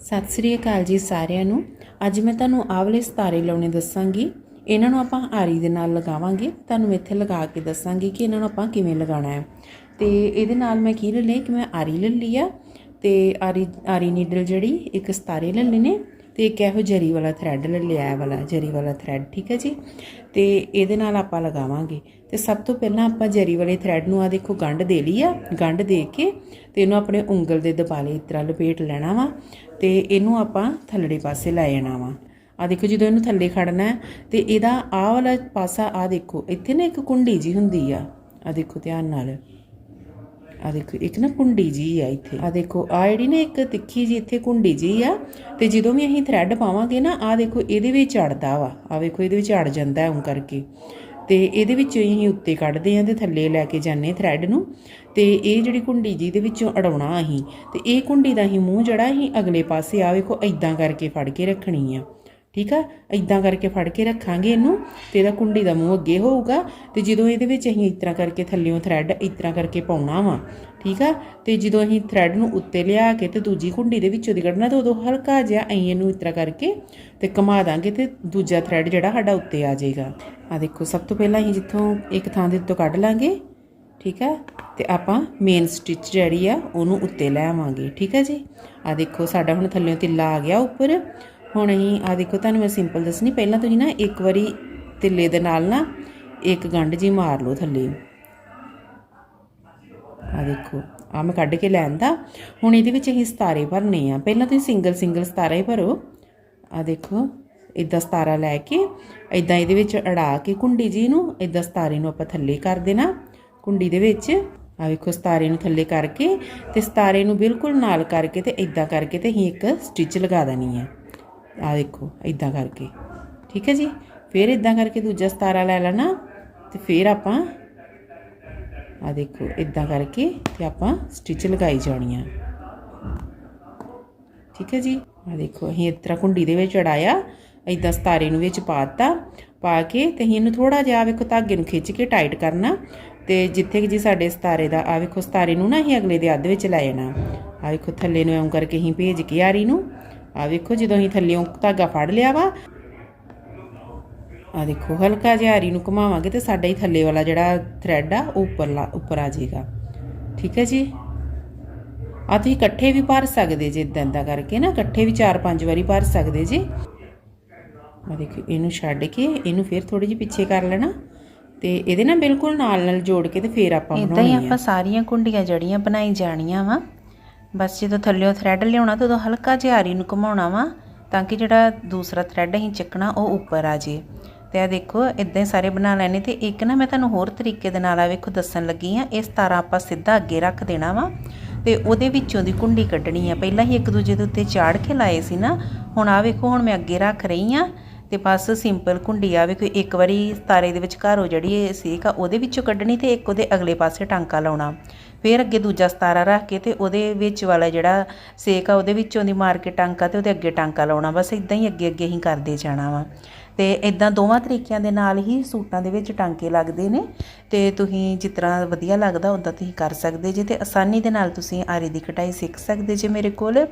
ਸਤਿ ਸ੍ਰੀ ਅਕਾਲ ਜੀ ਸਾਰਿਆਂ ਨੂੰ। ਅੱਜ ਮੈਂ ਤੁਹਾਨੂੰ ਆਹ ਵਾਲੇ ਸਿਤਾਰੇ ਲਾਉਣੇ ਦੱਸਾਂਗੀ। ਇਹਨਾਂ ਨੂੰ ਆਪਾਂ ਆਰੀ ਦੇ ਨਾਲ ਲਗਾਵਾਂਗੇ। ਤੁਹਾਨੂੰ ਇੱਥੇ ਲਗਾ ਕੇ ਦੱਸਾਂਗੀ ਕਿ ਇਹਨਾਂ ਨੂੰ ਆਪਾਂ ਕਿਵੇਂ ਲਗਾਉਣਾ ਹੈ। ਤੇ ਇਹਦੇ ਨਾਲ ਮੈਂ ਕੀ ਲੈ ਲਿਆ ਕਿ ਮੈਂ ਆਰੀ ਲੈ ਲਈ ਆ। ਤੇ ਆਰੀ ਆਰੀ ਨੀਡਲ ਜਿਹੜੀ ਇੱਕ ਸਿਤਾਰੇ ਲੈ ਲਏ ਨੇ ਤੇ ਇੱਕ ਇਹੋ ਜਰੀ ਵਾਲਾ ਥਰੈਡ ਲੈ ਲਿਆ ਵਾਲਾ ਜਰੀ ਵਾਲਾ ਥਰੈਡ ਠੀਕ ਹੈ ਜੀ? ਤੇ ਇਹਦੇ ਨਾਲ ਆਪਾਂ ਲਗਾਵਾਂਗੇ। ਤੇ ਸਭ ਤੋਂ ਪਹਿਲਾਂ ਆਪਾਂ ਜਰੀ ਵਾਲੇ ਥਰੈਡ ਨੂੰ ਆ ਦੇਖੋ, ਗੰਢ ਦੇ ਲਈ ਆ। ਗੰਢ ਦੇ ਕੇ ਤੇ ਇਹਨੂੰ ਆਪਣੇ ਉਂਗਲ ਦੇ ਦਬਾਲੇ ਇਸ ਤਰ੍ਹਾਂ ਲਪੇਟ ਲੈਣਾ ਵਾ ਤੇ ਇਹਨੂੰ ਆਪਾਂ ਥੱਲੜੇ ਪਾਸੇ ਲੈ ਜਾਣਾ ਵਾ। ਆ ਦੇਖੋ, ਜਦੋਂ ਇਹਨੂੰ ਥੱਲੇ ਖੜਨਾ ਹੈ, ਤੇ ਇਹਦਾ ਆਹ ਵਾਲਾ ਪਾਸਾ ਆ ਦੇਖੋ, ਇੱਥੇ ਨਾ ਇੱਕ ਕੁੰਡੀ ਜੀ ਹੁੰਦੀ ਆ। ਆ ਦੇਖੋ, ਧਿਆਨ ਨਾਲ। ਆ ਦੇਖੋ, ਇੱਕ ਨਾ ਕੁੰਡੀ ਜੀ ਆ ਇੱਥੇ। ਆ ਦੇਖੋ, ਆ ਜਿਹੜੀ ਨਾ ਇੱਕ ਤਿੱਖੀ ਜੀ ਇੱਥੇ ਕੁੰਡੀ ਜੀ ਆ, ਤੇ ਜਦੋਂ ਵੀ ਅਸੀਂ ਥ੍ਰੈਡ ਪਾਵਾਂਗੇ ਨਾ, ਆ ਦੇਖੋ, ਇਹਦੇ ਵਿੱਚ ਅੜਦਾ ਵਾ। ਆ ਵੇਖੋ, ਇਹਦੇ ਵਿੱਚ ਅੜ ਜਾਂਦਾ ਉਂ ਕਰਕੇ। ਤੇ ਇਹਦੇ ਵਿੱਚੋਂ ਹੀ ਅਸੀਂ ਉੱਤੇ ਕੱਢਦੇ ਆਂ ਤੇ ਥੱਲੇ ਲੈ ਕੇ ਜਾਂਦੇ ਥ੍ਰੈਡ ਨੂੰ। ਤੇ ਇਹ ਜਿਹੜੀ ਕੁੰਡੀ ਜੀ ਦੇ ਵਿੱਚੋਂ ਅੜਾਉਣਾ ਅਸੀਂ, ਤੇ ਇਹ ਕੁੰਡੀ ਦਾ ਅਸੀਂ ਮੂੰਹ ਜਿਹੜਾ ਅਸੀਂ ਅਗਲੇ ਪਾਸੇ, ਆ ਵੇਖੋ ਇਦਾਂ ਕਰਕੇ ਫੜ ਕੇ ਰੱਖਣੀ ਆ। ਠੀਕ ਆ? ਇਦਾਂ ਕਰਕੇ ਫੜ ਕੇ ਰੱਖਾਂਗੇ ਇਹਨੂੰ ਤੇ ਇਹਦਾ ਕੁੰਡੀ ਦਾ ਮੂੰਹ ਅੱਗੇ ਹੋਊਗਾ ਤੇ ਜਦੋਂ ਇਹਦੇ ਵਿੱਚ ਅਸੀਂ ਇਸ ਤਰ੍ਹਾਂ ਕਰਕੇ ਥੱਲਿਓਂ ਥ੍ਰੈਡ ਇਸ ਤਰ੍ਹਾਂ ਕਰਕੇ ਪਾਉਣਾ ਵਾ, ਠੀਕ ਆ? ਤੇ ਜਦੋਂ ਅਸੀਂ ਥ੍ਰੈਡ ਨੂੰ ਉੱਤੇ ਲਿਆ ਕੇ ਤੇ ਦੂਜੀ ਕੁੰਡੀ ਦੇ ਵਿੱਚੋਂ ਦੀ ਕੱਢਣਾ ਤੇ ਉਦੋਂ ਹਲਕਾ ਜਿਹਾ ਅਸੀਂ ਇਹਨੂੰ ਇਸ ਤਰ੍ਹਾਂ ਕਰਕੇ ਤੇ ਘੁਮਾ ਦਾਂਗੇ ਤੇ ਦੂਜਾ ਥ੍ਰੈਡ ਜਿਹੜਾ ਸਾਡਾ ਉੱਤੇ ਆ ਜਾਏਗਾ। ਆ ਦੇਖੋ, ਸਭ ਤੋਂ ਪਹਿਲਾਂ ਅਸੀਂ ਜਿੱਥੋਂ ਇੱਕ ਥਾਂ ਦੇ ਉੱਤੋਂ ਕੱਢ ਲਾਂਗੇ, ਠੀਕ ਆ? ਤੇ ਆਪਾਂ ਮੇਨ ਸਟਿਚ ਜਿਹੜੀ ਆ ਉਹਨੂੰ ਉੱਤੇ ਲੈ ਆਵਾਂਗੇ, ਠੀਕ ਆ ਜੀ? ਆ ਦੇਖੋ, ਸਾਡਾ ਹੁਣ ਥੱਲੇੋਂ ਤਿੱਲਾ ਆ ਗਿਆ ਉੱਪਰ। ਹੁਣ ਅਸੀਂ ਆ ਦੇਖੋ, ਤੁਹਾਨੂੰ ਮੈਂ ਸਿੰਪਲ ਦੱਸਣੀ। ਪਹਿਲਾਂ ਤੁਸੀਂ ਨਾ ਇੱਕ ਵਾਰੀ ਤਿੱਲੇ ਦੇ ਨਾਲ ਨਾ ਇੱਕ ਗੰਢ ਜੀ ਮਾਰ ਲਓ ਥੱਲੇ। ਆ ਦੇਖੋ ਆ ਮੈਂ ਕੱਢ ਕੇ ਲੈਂਦਾ ਹੁਣ ਇਹਦੇ ਵਿੱਚ ਅਸੀਂ ਸਤਾਰੇ ਭਰਨੇ ਆ। ਪਹਿਲਾਂ ਤੁਸੀਂ ਸਿੰਗਲ ਸਿੰਗਲ ਸਤਾਰਾ ਹੀ ਭਰੋ। ਆ ਦੇਖੋ ਇਦਾਂ ਸਤਾਰਾ ਲੈ ਕੇ ਇਦਾਂ ਇਹਦੇ ਵਿੱਚ ਅੜਾ ਕੇ ਕੁੰਡੀ ਜੀ ਨੂੰ ਇਦਾਂ ਸਤਾਰੇ ਨੂੰ ਆਪਾਂ ਥੱਲੇ ਕਰ ਦੇਣਾ। ਕੁੰਡੀ ਦੇ ਵਿੱਚ ਆ ਵੇਖੋ, ਸਤਾਰੇ ਨੂੰ ਥੱਲੇ ਕਰਕੇ ਤੇ ਸਤਾਰੇ ਨੂੰ ਬਿਲਕੁਲ ਨਾਲ ਕਰਕੇ ਤੇ ਇਦਾਂ ਕਰਕੇ ਤੇ ਅਸੀਂ ਇੱਕ ਸਟਿਚ ਲਗਾ ਦੇਣੀ ਹੈ ਆ ਦੇਖੋ ਇਦਾਂ ਕਰਕੇ। ਠੀਕ ਹੈ ਜੀ? ਫਿਰ ਇਦਾਂ ਕਰਕੇ ਦੂਜਾ ਸਤਾਰਾ ਲੈ ਲੈਣਾ ਤੇ ਫਿਰ ਆਪਾਂ ਆ ਦੇਖੋ ਇਦਾਂ ਕਰਕੇ ਤੇ ਆਪਾਂ ਸਟਿਚ ਲਗਾਈ ਜਾਣੀ ਆ। ਠੀਕ ਹੈ ਜੀ? ਆ ਦੇਖੋ, ਅਸੀਂ ਇਸ ਤਰ੍ਹਾਂ ਕੁੰਡੀ ਦੇ ਵਿੱਚ ਚੜਾਇਆ ਇਦਾਂ ਸਤਾਰੇ ਨੂੰ ਵਿੱਚ ਪਾਤਾ ਪਾ ਕੇ ਤੇ ਅਸੀਂ ਇਹਨੂੰ ਥੋੜਾ ਜਿਹਾ ਵੇਖੋ, ਧਾਗੇ ਨੂੰ ਖਿੱਚ ਕੇ ਟਾਈਟ ਕਰਨਾ ਤੇ ਜਿੱਥੇ ਕਿ ਜੀ ਸਾਡੇ ਸਤਾਰੇ ਦਾ ਆ ਵੇਖੋ, ਸਤਾਰੇ ਨੂੰ ਨਾ ਅਸੀਂ ਅਗਲੇ ਦੇ ਅੱਧ ਵਿੱਚ ਲੈ ਜਾਣਾ। ਆ ਵੇਖੋ, ਥੱਲੇ ਨੂੰ ਐਂ ਕਰਕੇ ਅਸੀਂ ਭੇਜ ਕੇ ਆਰੀ ਨੂੰ ਆ ਵੇਖੋ ਜਦੋਂ ਅਸੀਂ ਥੱਲੇੋਂ ਧਾਗਾ ਫੜ ਲਿਆ ਵਾ। ਆ ਦੇਖੋ ਹਲਕਾ ਜਿਹਾ ਆਰੀ ਨੂੰ ਘੁਮਾਵਾਂਗੇ ਤੇ ਸਾਡਾ ਹੀ ਥੱਲੇ ਵਾਲਾ ਜਿਹੜਾ ਥ੍ਰੈਡ ਆ ਉਹ ਉੱਪਰ ਉੱਪਰ ਆ ਜਾਏਗਾ। ਠੀਕ ਹੈ ਜੀ? ਆ ਤੁਸੀਂ ਇਕੱਠੇ ਵੀ ਭਰ ਸਕਦੇ ਜੇ ਇਦਾਂ ਇਦਾਂ ਕਰਕੇ ਨਾ ਇਕੱਠੇ ਵੀ 4-5 ਵਾਰੀ ਭਰ ਸਕਦੇ ਜੀ। ਆ ਦੇਖੋ ਇਹਨੂੰ ਛੱਡ ਕੇ ਇਹਨੂੰ ਫਿਰ ਥੋੜੀ ਜਿਹੀ ਪਿੱਛੇ ਕਰ ਲੈਣਾ ਤੇ ਇਹਦੇ ਨਾਲ ਬਿਲਕੁਲ ਨਾਲ ਨਾਲ ਜੋੜ ਕੇ ਤੇ ਫਿਰ ਆਪਾਂ ਇਦਾਂ ਹੀ ਬਣਾਉਣੀ ਆ ਆਪਾਂ ਸਾਰੀਆਂ ਕੁੰਡੀਆਂ ਜੜੀਆਂ ਬਣਾਈ ਜਾਣੀਆਂ ਵਾ ਬਸ ਜਦੋਂ ਥੱਲਿਓਂ ਥ੍ਰੈਡ ਲਿਆਉਣਾ ਤਾਂ ਉਦੋਂ ਹਲਕਾ ਜਿਹਾ ਆਰੀ ਨੂੰ ਘੁਮਾਉਣਾ ਵਾ ਤਾਂ ਕਿ ਜਿਹੜਾ ਦੂਸਰਾ ਥਰੈਡ ਅਸੀਂ ਚੱਕਣਾ ਉਹ ਉੱਪਰ ਆ ਜੇ। ਤੇ ਆ ਦੇਖੋ ਇਦਾਂ ਹੀ ਸਾਰੇ ਬਣਾ ਲੈਣੇ ਤੇ ਇੱਕ ਨਾ ਮੈਂ ਤੁਹਾਨੂੰ ਹੋਰ ਤਰੀਕੇ ਦੇ ਨਾਲ ਆ ਵੇਖੋ ਦੱਸਣ ਲੱਗੀ ਆ ਇਸ ਤਰ੍ਹਾਂ ਆਪਾਂ ਸਿੱਧਾ ਅੱਗੇ ਰੱਖ ਦੇਣਾ ਵਾ ਤੇ ਉਹਦੇ ਵਿੱਚੋਂ ਦੀ ਕੁੰਡੀ ਕੱਢਣੀ ਆ। ਪਹਿਲਾਂ ਹੀ ਇੱਕ ਦੂਜੇ ਦੇ ਉੱਤੇ ਚਾੜ ਕੇ ਲਾਏ ਸੀ ਨਾ। ਹੁਣ ਆ ਵੇਖੋ, ਹੁਣ ਮੈਂ ਅੱਗੇ ਰੱਖ ਰਹੀ ਆ ਤੇ ਬਸ ਸਿੰਪਲ ਕੁੰਡੀ ਆ ਕੋਈ ਇੱਕ ਵਾਰੀ ਤਾਰੇ ਦੇ ਵਿੱਚ ਘਰੋਂ ਜਿਹੜੀ ਸੇਕ ਆ, ਉਹਦੇ ਵਿੱਚੋਂ ਕੱਢਣੀ ਤੇ ਇੱਕ ਉਹਦੇ ਅਗਲੇ ਪਾਸੇ ਟਾਂਕਾ ਲਾਉਣਾ। ਫਿਰ ਅੱਗੇ ਦੂਜਾ ਸਤਾਰਾ ਰੱਖ ਕੇ ਤੇ ਉਹਦੇ ਵਿੱਚ ਵਾਲਾ ਜਿਹੜਾ ਸੇਕ ਆ, ਉਹਦੇ ਵਿੱਚੋਂ ਦੀ ਮਾਰ ਕੇ ਟਾਂਕਾ ਤੇ ਉਹਦੇ ਅੱਗੇ ਟਾਂਕਾ ਲਾਉਣਾ। ਬਸ ਇਦਾਂ ਹੀ ਅੱਗੇ ਅੱਗੇ ਹੀ ਕਰਦੇ ਜਾਣਾ ਵਾ। ਤੇ ਇਦਾਂ ਦੋਵਾਂ ਤਰੀਕਿਆਂ ਦੇ ਨਾਲ ਹੀ ਸੂਟਾਂ ਦੇ ਵਿੱਚ ਟਾਂਕੇ ਲੱਗਦੇ ਨੇ। ਤੇ ਤੁਸੀਂ ਜਿਸ ਤਰ੍ਹਾਂ ਵਧੀਆ ਲੱਗਦਾ ਉਦਾਂ ਤੁਸੀਂ ਕਰ ਸਕਦੇ ਜੇ ਤੇ ਆਸਾਨੀ ਦੇ ਨਾਲ ਤੁਸੀਂ ਆਰੀ ਦੀ ਕਟਾਈ ਸਿੱਖ ਸਕਦੇ ਜੇ ਮੇਰੇ ਕੋਲ।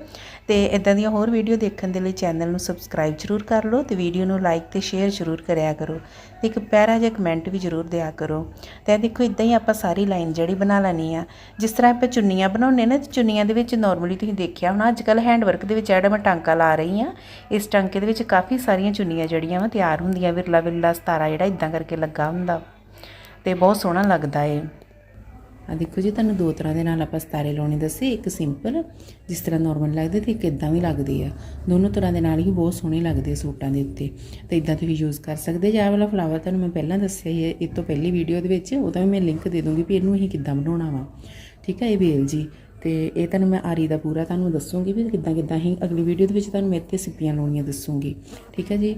ਤੇ ਇਦਾਂ ਦੀਆਂ ਹੋਰ ਵੀਡੀਓ ਦੇਖਣ ਦੇ ਲਈ ਚੈਨਲ ਨੂੰ ਸਬਸਕ੍ਰਾਈਬ ਜ਼ਰੂਰ ਕਰ ਲਓ ਤੇ ਵੀਡੀਓ ਨੂੰ ਲਾਈਕ ਤੇ ਸ਼ੇਅਰ ਜ਼ਰੂਰ ਕਰਿਆ ਕਰੋ ਤੇ ਇੱਕ ਪਿਆਰਾ ਜਿਹਾ ਕਮੈਂਟ ਵੀ ਜ਼ਰੂਰ ਦਿਆ ਕਰੋ। ਤੇ ਇਹ ਦੇਖੋ ਇਦਾਂ ਹੀ ਆਪਾਂ ਸਾਰੀ ਲਾਈਨ ਜਿਹੜੀ ਬਣਾ ਲੈਣੀ ਆ। ਜਿਸ ਤਰ੍ਹਾਂ ਆਪਾਂ ਚੁੰਨੀਆਂ ਬਣਾਉਂਦੇ ਨੇ, ਤੇ ਚੁੰਨੀਆਂ ਦੇ ਵਿੱਚ ਨਾਰਮਲੀ ਤੁਸੀਂ ਦੇਖਿਆ ਹੋਣਾ ਅੱਜ ਕੱਲ ਹੈਂਡ ਵਰਕ ਦੇ ਵਿੱਚ ਜਿਹੜਾ ਮੈਂ ਟਾਂਕਾ ਲਾ ਰਹੀ ਆ। ਇਸ ਟਾਂਕੇ ਦੇ ਵਿੱਚ ਕਾਫੀ ਸਾਰੀਆਂ ਚੁੰਨੀਆਂ ਜਿਹੜੀਆਂ ਵਾ ਤਿਆਰ ਹੁੰਦੀਆਂ ਵਿਰਲਾ ਵਿਰਲਾ ਸਤਾਰਾ ਜਿਹੜਾ ਇਦਾਂ ਕਰਕੇ ਲੱਗਾ ਹੁੰਦਾ। ਤੇ ਬਹੁਤ ਸੋਹਣਾ ਲੱਗਦਾ ਏ। ਆ ਦੇਖੋ ਜੀ, ਤੁਹਾਨੂੰ ਦੋ ਤਰ੍ਹਾਂ ਦੇ ਨਾਲ ਆਪਾਂ ਸਤਾਰੇ ਲਾਉਣੇ ਦੱਸੇ, ਇੱਕ ਸਿੰਪਲ, ਜਿਸ ਤਰ੍ਹਾਂ ਨਾਰਮਲ ਲੱਗਦੇ ਤੇ ਇੱਕ ਇਦਾਂ ਵੀ ਲੱਗਦੇ ਆ। ਦੋਨੋਂ ਤਰ੍ਹਾਂ ਦੇ ਨਾਲ ਹੀ ਬਹੁਤ ਸੋਹਣੇ ਲੱਗਦੇ ਆ ਸੂਟਾਂ ਦੇ ਉੱਤੇ। ਤੇ ਇਦਾਂ ਤੁਸੀਂ ਯੂਜ਼ ਕਰ ਸਕਦੇ ਜਾਂ। ਵਾਲਾ ਫਲਾਵਰ ਤੁਹਾਨੂੰ ਮੈਂ ਪਹਿਲਾਂ ਦੱਸਿਆ ਹੀ ਹੈ, ਇਹ ਤੋਂ ਪਹਿਲੀ ਵੀਡੀਓ ਦੇ ਵਿੱਚ, ਉਹਦਾ ਵੀ ਮੈਂ ਲਿੰਕ ਦੇ ਦੂੰਗੀ ਵੀ ਇਹਨੂੰ ਅਸੀਂ ਕਿੱਦਾਂ ਬਣਾਉਣਾ ਵਾ। ਠੀਕ ਹੈ ਇਹ ਵੇਲ ਜੀ। ਤੇ ਇਹ ਤੁਹਾਨੂੰ ਮੈਂ ਆਰੀ ਦਾ ਪੂਰਾ ਤੁਹਾਨੂੰ ਦੱਸੂਗੀ ਵੀ ਕਿੱਦਾਂ ਕਿੱਦਾਂ ਹੀ ਅਗਲੀ ਵੀਡੀਓ ਦੇ ਵਿੱਚ ਤੁਹਾਨੂੰ ਮੈਂ ਤੇ ਸਿੱਪੀਆਂ ਲਾਉਣੀਆਂ ਦੱਸੂਗੀ। ਠੀਕ ਹੈ ਜੀ?